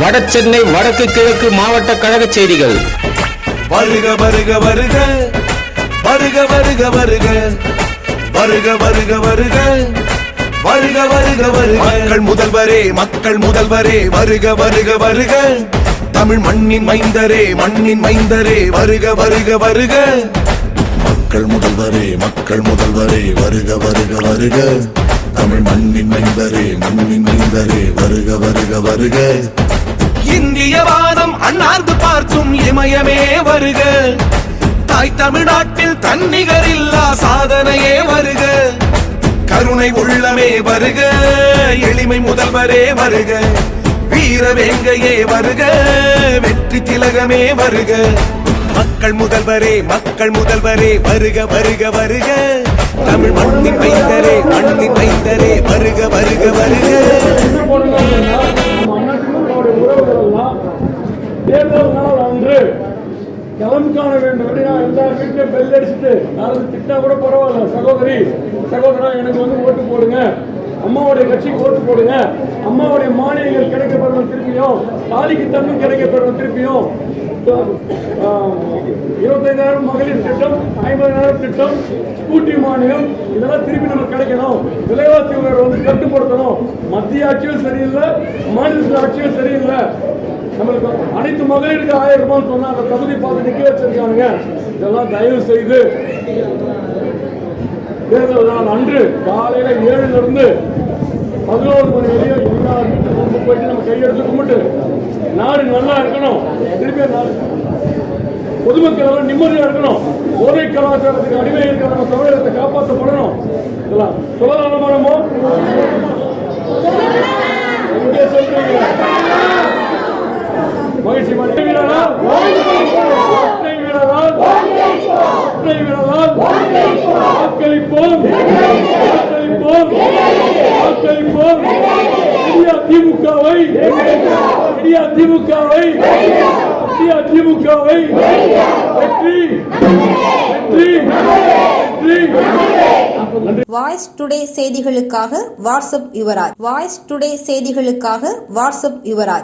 வடசென்னை வடக்கு கிழக்கு மாவட்ட கழக செய்திகள். வருக வருக வருக. வருக வருக வருக. வருக வருக வருக. வருக வருக வருக. மக்கள் முதல்வரே மக்கள் முதல்வரே. வருக வருக வருக. தமிழ் மண்ணின் மைந்தரே மண்ணின் மைந்தரே. வருக வருக வருக. மக்கள் முதல்வரே மக்கள் முதல்வரே. வருக வருக வருக. தமிழ் மண்ணின் மைந்தரே மண்ணின் மைந்தரே. வருக வருக வருக. இந்திய வானம் அண்ணார்ந்து பார்க்கும் இமயமே வருக. தாய் தமிழ்நாட்டில் தன்னிகர் இல்லா சாதனையே வருக. கருணை உள்ளமே வருக. எளிமை முதல்வரே வருக. வீரவேங்கையே வருக. வெற்றி திலகமே வருக. மக்கள் முதல்வரே மக்கள் முதல்வரே வருக வருக வருக. தமிழ் மண்ணின் பைந்தரே மண்ணின் மைந்தரே வருக வருக வருக. அண்ணாதிமுகவுடைய தேர்தல் நாள் அன்று களம் காண வேண்டும் அப்படின்னா எல்லா வீட்லயும் பெல் அடிச்சுட்டு நாலு திட்டா கூட பரவாயில்ல. சகோதரி சகோதரா எனக்கு வந்து ஓட்டு போடுங்க. அம்மாவுடைய கட்சிக்கு ஓட்டு போடுங்க. அம்மாவுடைய மானியங்கள் கிடைக்க பெறணும் திருப்பியும் தாலிக்கு தண்ணி கிடைக்க பெறணும் திருப்பியும் ஆஹ், இருபத்தைந்தாயிரம் மகளிர் திட்டம் திட்டம் ஸ்கூட்டி மானியம் இதெல்லாம் திருப்பி நம்ம கிடைக்கணும். விலைவாசி உயர்வை வந்து கட்டுப்படுத்தணும். மத்திய ஆட்சியும் சரியில்லை மாநில ஆட்சியும் சரியில்லை. நம்மளுக்கு அனைத்து மகளிருக்கு ஆயிரம் ரூபாய் சொன்னா அந்த தகுதி பார்த்து நிக்க வச்சிருக்காங்க இதெல்லாம் தயவு செய்து தேர்தல் நாள் அன்று காலையில ஏழுல இருந்து பதினோரு மணி வரையும் எல்லா வீட்டு போயிட்டு நம்ம கையெடுத்து கும்பிட்டு நாடு நல்லா இருக்கணும். திருப்பி நாடு பொதுமக்கள் எல்லாம் நிம்மதியா இருக்கணும். போதை கலாச்சாரத்துக்கு அடிமை இருக்கிற நம்ம தமிழகத்தை காப்பாற்றப்படணும். இதெல்லாம் சுகாதாரமானமோ இங்கே சொல்றீங்க மகிழ்ச்சி மட்டை வீரரா? மட்டை வீரரா? மட்டை வீரரா? வாக்களிப்போம். வாக்களிப்போம். வாக்களிப்போம். இந்தியா திமுகவை இந்தியா திமுகவை. இந்தியா திமுகவை. வெற்றி. வெற்றி. வாய்ஸ் டுடே செய்திகளுக்காக வாட்ஸ்அப் யுவராஜ். வாய்ஸ் டுடே செய்திகளுக்காக வாட்ஸ்அப் யுவராஜ்.